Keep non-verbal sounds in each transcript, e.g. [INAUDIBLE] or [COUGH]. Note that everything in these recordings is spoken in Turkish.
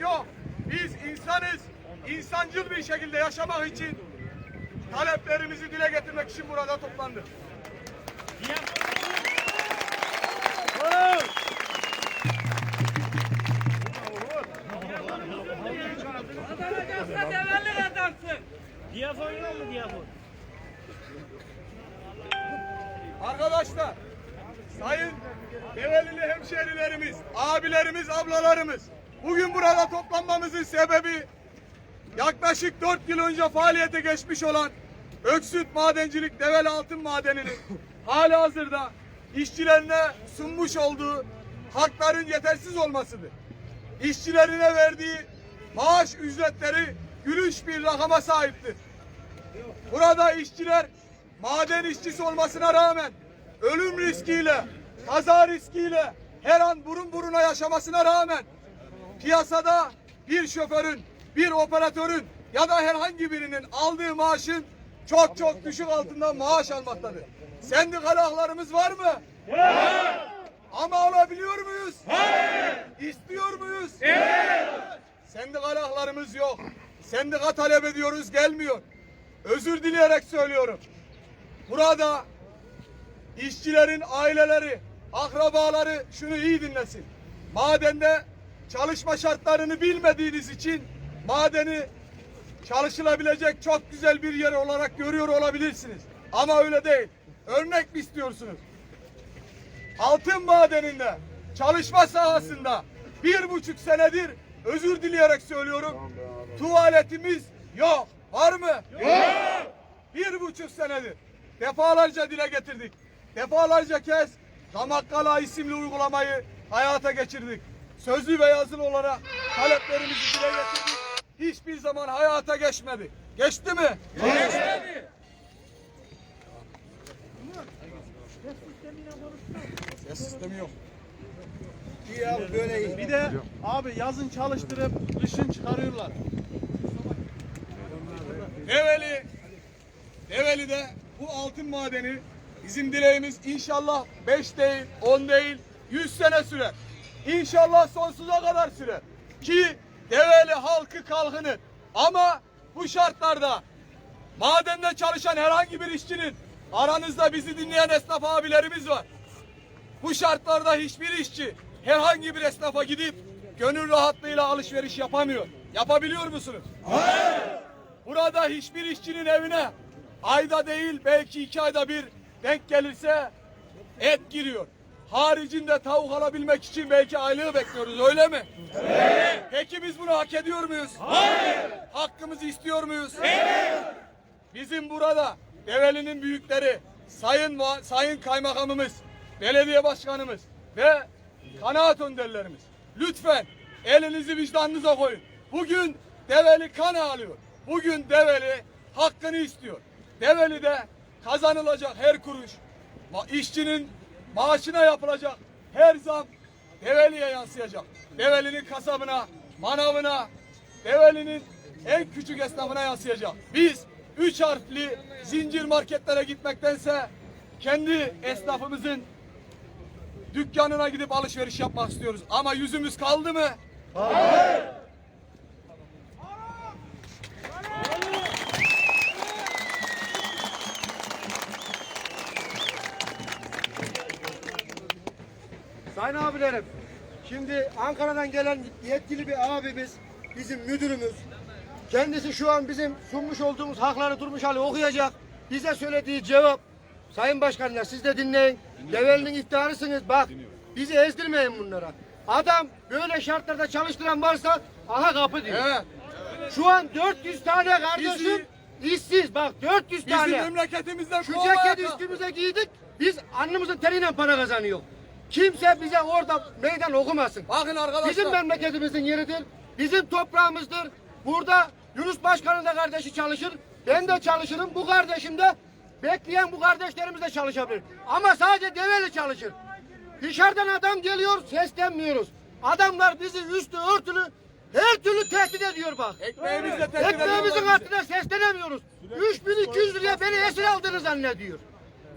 yok. Biz insanız. İnsancıl bir şekilde yaşamak için taleplerimizi dile getirmek için burada toplandık. Kazanacaksa develli adamsın. Diyafon yok mu diyafon? Arkadaşlar, sayın Develili hemşerilerimiz, abilerimiz, ablalarımız, bugün burada toplanmamızın sebebi yaklaşık 4 yıl önce faaliyete geçmiş olan Öksüt Madencilik Develi Altın Madeni'nin [LAUGHS] hali hazırda işçilerine sunmuş olduğu hakların yetersiz olmasıdır. İşçilerine verdiği maaş ücretleri gülünç bir rakama sahiptir. Burada işçiler maden işçisi olmasına rağmen ölüm riskiyle, kaza riskiyle her an burun buruna yaşamasına rağmen piyasada bir şoförün, bir operatörün ya da herhangi birinin aldığı maaşın çok çok düşük altında maaş almaktadır. Sendikal haklarımız var mı? Ama alabiliyor muyuz? Hayır. İstiyor muyuz? Evet. Sendikal haklarımız yok. Sendika talep ediyoruz gelmiyor. Özür dileyerek söylüyorum. Burada işçilerin aileleri, akrabaları şunu iyi dinlesin. Madende çalışma şartlarını bilmediğiniz için madeni çalışılabilecek çok güzel bir yer olarak görüyor olabilirsiniz. Ama öyle değil. Örnek mi istiyorsunuz? altın madeninde çalışma sahasında bir buçuk senedir özür dileyerek söylüyorum. Tuvaletimiz yok. Var mı? Yok. Bir buçuk senedir. Defalarca dile getirdik. Defalarca kez Damakkala isimli uygulamayı hayata geçirdik. Sözlü ve yazılı olarak taleplerimizi dile getirdik. Hiçbir zaman hayata geçmedi. Geçti mi? Geçmedi. Ses sistemi yok. Bir de abi yazın çalıştırıp kışın çıkarıyorlar. Develi, Develi'de bu altın madeni bizim dileğimiz inşallah 5 değil, 10 değil, 100 sene sürer. İnşallah sonsuza kadar sürer. Ki Develi halkı kalkınır. Ama bu şartlarda madende çalışan herhangi bir işçinin aranızda bizi dinleyen esnaf abilerimiz var. Bu şartlarda hiçbir işçi herhangi bir esnafa gidip gönül rahatlığıyla alışveriş yapamıyor. Yapabiliyor musunuz? Burada hiçbir işçinin evine ayda değil belki iki ayda bir denk gelirse et giriyor. Haricinde tavuk alabilmek için belki aylığı bekliyoruz öyle mi? Evet. Peki biz bunu hak ediyor muyuz? Hayır. Hakkımızı istiyor muyuz? Evet. Bizim burada Develi'nin büyükleri, sayın sayın kaymakamımız, belediye başkanımız ve kanaat önderlerimiz. Lütfen elinizi vicdanınıza koyun. Bugün Develi kan ağlıyor. Bugün Develi hakkını istiyor. Develi'de kazanılacak her kuruş, işçinin maaşına yapılacak her zam Develi'ye yansıyacak. Develi'nin kasabına, manavına, Develi'nin en küçük esnafına yansıyacak. Biz üç harfli zincir marketlere gitmektense kendi esnafımızın dükkanına gidip alışveriş yapmak istiyoruz. Ama yüzümüz kaldı mı? Sayın abilerim, şimdi Ankara'dan gelen yetkili bir abimiz, bizim müdürümüz. Kendisi şu an bizim sunmuş olduğumuz hakları durmuş hali okuyacak. Bize söylediği cevap, Sayın Başkanlar siz de dinleyin. Develi'nin iftiharısınız bak. Bizi ezdirmeyin bunlara. Adam böyle şartlarda çalıştıran varsa aha kapı diyor. Evet. Şu an 400 tane kardeşim işsiz bak 400 Bizim tane. memleketimizden Şu kalk- üstümüze giydik. Biz alnımızın teriyle para kazanıyor. Kimse bize orada meydan okumasın. Bakın arkadaşlar. Bizim memleketimizin yeridir. Bizim toprağımızdır. Burada Yunus Başkan'ın da kardeşi çalışır. Ben de çalışırım. Bu kardeşim de bekleyen bu kardeşlerimiz de çalışabilir. Ama sadece develi çalışır. Dışarıdan adam geliyor seslenmiyoruz. Adamlar bizi üstü örtülü her türlü tehdit ediyor bak. Ekmeğimizle tehdit Ekmeğimizin altına seslenemiyoruz. 3200 liraya beni esir aldığını zannediyor.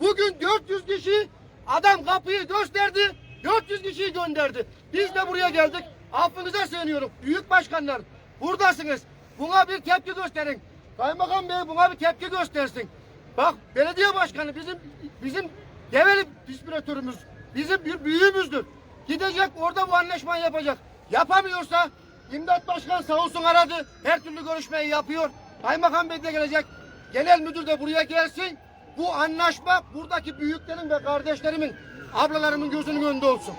Bugün 400 kişi adam kapıyı gösterdi. 400 kişiyi gönderdi. Biz de buraya geldik. Affınıza sığınıyorum. Büyük başkanlar buradasınız. Buna bir tepki gösterin. Kaymakam Bey buna bir tepki göstersin. Bak belediye başkanı bizim bizim develi distribütörümüz. Bizim bir büyüğümüzdür. Gidecek orada bu anlaşmayı yapacak. Yapamıyorsa İmdat Başkan sağ olsun aradı. Her türlü görüşmeyi yapıyor. Kaymakam Bey de gelecek. Genel müdür de buraya gelsin. Bu anlaşma buradaki büyüklerin ve kardeşlerimin, ablalarımın gözünün önünde olsun.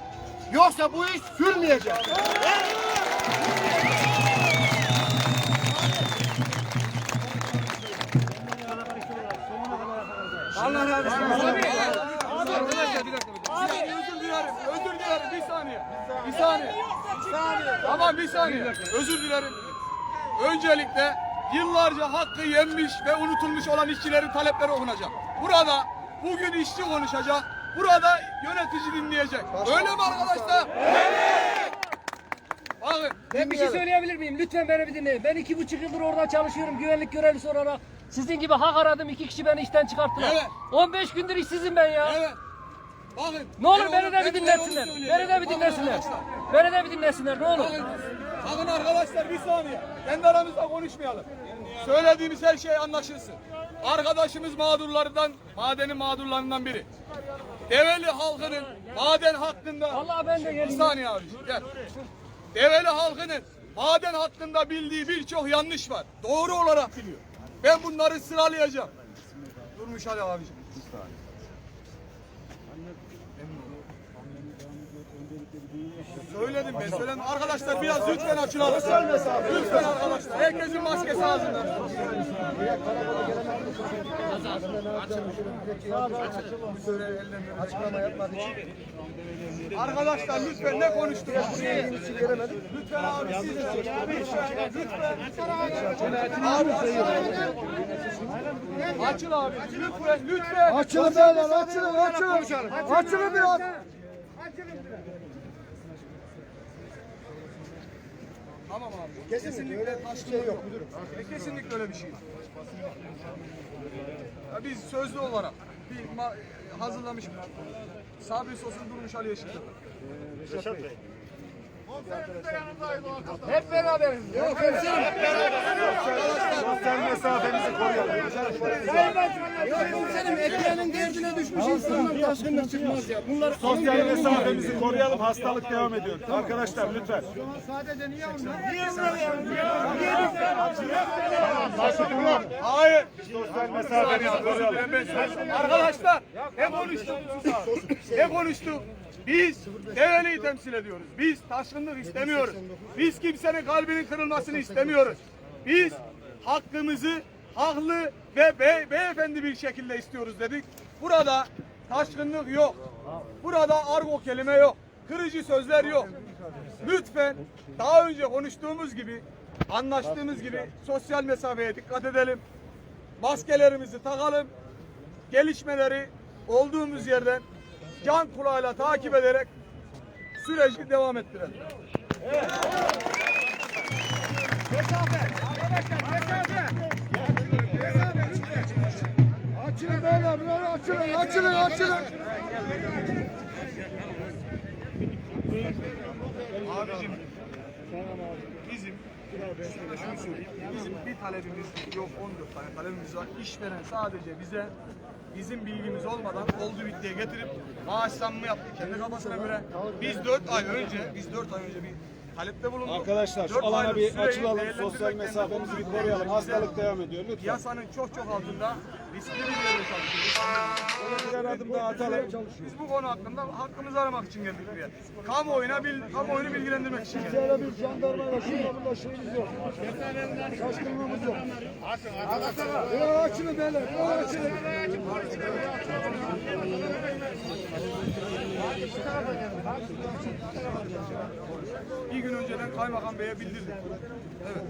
Yoksa bu iş sürmeyecek. Allah razı olsun. Arkadaşlar bir dakika. bir dakika. Özür dilerim. Özür dilerim. Bir saniye. Bir saniye. Tamam bir saniye. Özür dilerim. Öncelikle yıllarca hakkı yenmiş ve unutulmuş olan işçilerin talepleri okunacak. Burada bugün işçi konuşacak. Burada yönetici dinleyecek. Öyle mi arkadaşlar? Evet. Bakın. Ben bir şey söyleyebilir miyim? Lütfen beni bir dinleyin. Ben iki buçuk yıldır orada çalışıyorum güvenlik görevlisi olarak. Sizin gibi hak aradım iki kişi beni işten çıkarttılar. Evet. 15 gündür işsizim ben ya. Evet. Bakın. Ne olur Ben beni onu- de bir dinlesinler. Beni de bir dinlesinler. Beni de bir dinlesinler ne olur. Bakın, bakın arkadaşlar bir saniye. Kendi aramızda konuşmayalım. Söylediğimiz her şey anlaşılsın. Arkadaşımız mağdurlardan, madenin mağdurlarından biri. Develi halkının maden hakkında... Vallahi ben de Bir geleyim. saniye abi gel. Develi halkının maden hakkında bildiği birçok yanlış var. Doğru olarak biliyor. Ben bunları sıralayacağım. Durmuş Ali abiciğim. Söyledim ben söyledim. Arkadaşlar biraz lütfen açılalım. Lütfen arkadaşlar. Herkesin maskesi ağzında. Açıklama yapmadı. Arkadaşlar lütfen ne konuştuk? Lütfen abi siz de lütfen lütfen. Abi Açıl abi lütfen lütfen. Açılın beyler, açılın, açılın. Açılın biraz. Tamam abi. Kesinlikle öyle bir şey yok müdürüm. E, Kesinlikle öyle bir şey. yok. Ya biz sözlü olarak bir hazırlamış Sabri Sos'un Durmuş Ali Yeşil'de. Hep beraber. Yok Sosyal mesafemizi koruyalım. Senin ekmeğinin derdine düşmüş insanlar taşkınlık çıkmaz ya. Bunlar Sosyal mesafemizi koruyalım. Hastalık devam ediyor. Arkadaşlar lütfen. Hayır. Sosyal mesafemizi koruyalım. Arkadaşlar ne konuştuk? Ne konuştuk? Biz Develi'yi temsil ediyoruz. Biz taşkınlık istemiyoruz. Biz kimsenin kalbinin kırılmasını istemiyoruz. Biz hakkımızı haklı ve be beyefendi bir şekilde istiyoruz dedik. Burada taşkınlık yok. Burada argo kelime yok. Kırıcı sözler yok. Lütfen daha önce konuştuğumuz gibi anlaştığımız gibi sosyal mesafeye dikkat edelim. Maskelerimizi takalım. Gelişmeleri olduğumuz yerden can kulağıyla takip ederek süreci devam ettirelim. Açılın beyler, açılın, açılın, açılın. Abicim bizim şunu söyleyeyim. Bizim bir talebimiz yok 14 tane talebimiz var. İşveren sadece bize bizim bilgimiz olmadan oldu bittiye getirip maaş zammı yaptı kendi kafasına göre. Biz 4 ay önce, biz 4 ay önce bir talepte bulunduk. Arkadaşlar şu Dört alana aylık bir süreyi açılalım. Sosyal mesafemizi bir koruyalım. Hastalık devam ediyor. Lütfen. Piyasanın çok çok altında riskli bir yerde çalışıyoruz. Birer adım daha atalım. Biz bu konu hakkında hakkımızı aramak için geldik buraya. Kamuoyuna bil, kamuoyunu bilgilendirmek için geldik. Böyle bir jandarmayla bunda şeyimiz yok. Şaşkınlığımız yok. Ya açılın beyler, ya açılın. Bir gün önceden kaymakam beye bildirdik. Evet.